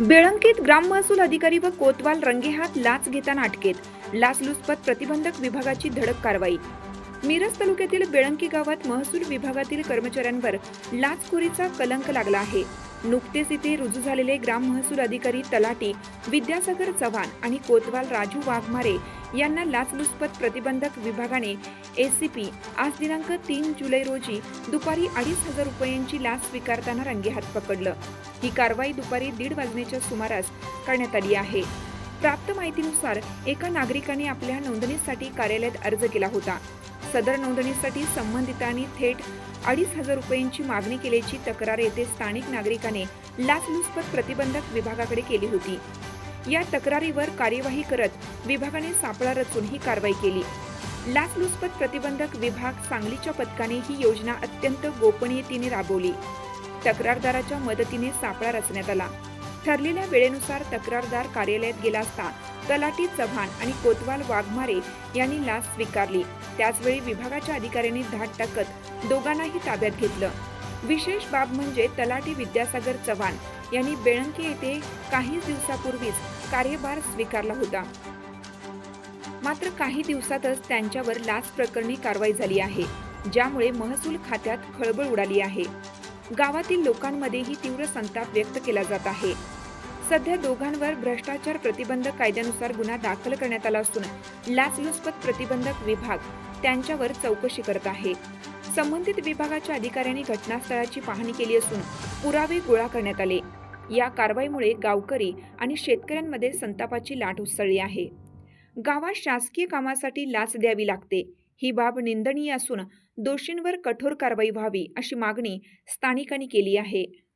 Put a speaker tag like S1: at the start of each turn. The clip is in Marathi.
S1: बेळंकीत ग्राम महसूल अधिकारी व कोतवाल रंगेहात लाच घेताना अटकेत लाचलुचपत प्रतिबंधक विभागाची धडक कारवाई. मिरज तालुक्यातील बेळंकी गावात महसूल विभागातील कर्मचाऱ्यांवर लाचखोरीचा कलंक लागला आहे. नुकतेच इथे रुजू झालेले ग्राम महसूल अधिकारी तलाटी विद्यासागर चव्हाण आणि कोतवाल राजू वाघमारे यांना लाचलुचपत प्रतिबंधक विभागाने एसीपी आज दिनांक तीन जुलै रोजी दुपारी अडीच हजार रुपयांची लाच स्वीकारताना रंगेहात पकडलं. ही कारवाई दुपारी दीड वाजण्याच्या सुमारास करण्यात आली आहे. प्राप्त माहितीनुसार एका नागरिकाने आपल्या नोंदणीसाठी कार्यालयात अर्ज केला होता. सदर नोंदणीसाठी संबंधितांनी थेट अडीच हजार रुपयांची मागणी केल्याची तक्रार येथे स्थानिक नागरिकाने लाचलुचपत प्रतिबंधक विभागाकडे केली होती. या तक्रारीवर कार्यवाही करत विभागाने सापळा रचून ही कारवाई केली. लाचलुचपत प्रतिबंधक विभाग सांगलीच्या पथकाने ही योजना अत्यंत गोपनीयतेने राबवली. तक्रारदाराच्या मदतीने सापळा रचण्यात आला. ठरलेल्या वेळेनुसार तक्रारदार कार्यालयात गेला असता तलाटी चव्हाण आणि कोतवाल वाघमारे यांनी लाच स्वीकारली. त्याचवेळी विभागाच्या अधिकाऱ्यांनी धाट टाकत दोघांनाही ताब्यात घेतलं. विशेष बाब म्हणजे तलाटी विद्यासागर चव्हाण यांनी बेळंकी येथे काही दिवसापूर्वीच कार्यभार स्वीकारला होता. मात्र काही दिवसातच त्यांच्यावर लाच प्रकरणी कारवाई झाली आहे ज्यामुळे महसूल खात्यात खळबळ उडाली आहे. गावातील लोकांमध्येही तीव्र संताप व्यक्त केला जात आहे. सध्या दोघांवर भ्रष्टाचार प्रतिबंधक कायद्यानुसार गुन्हा दाखल करण्यात आला असून लाचलुचपत प्रतिबंधक विभाग त्यांच्यावर चौकशी करत आहे. संबंधित विभागाच्या अधिकाऱ्यांनी घटनास्थळाची पाहणी केली असून पुरावे गोळा करण्यात आले. या कारवाईमुळे गावकरी आणि शेतकऱ्यांमध्ये संतापाची लाट उसळली आहे. गावात शासकीय कामासाठी लाच द्यावी लागते. ही बाब निंदनीय असून दोषींवर कठोर कारवाई व्हावी अशी मागणी स्थानिकांनी केली आहे.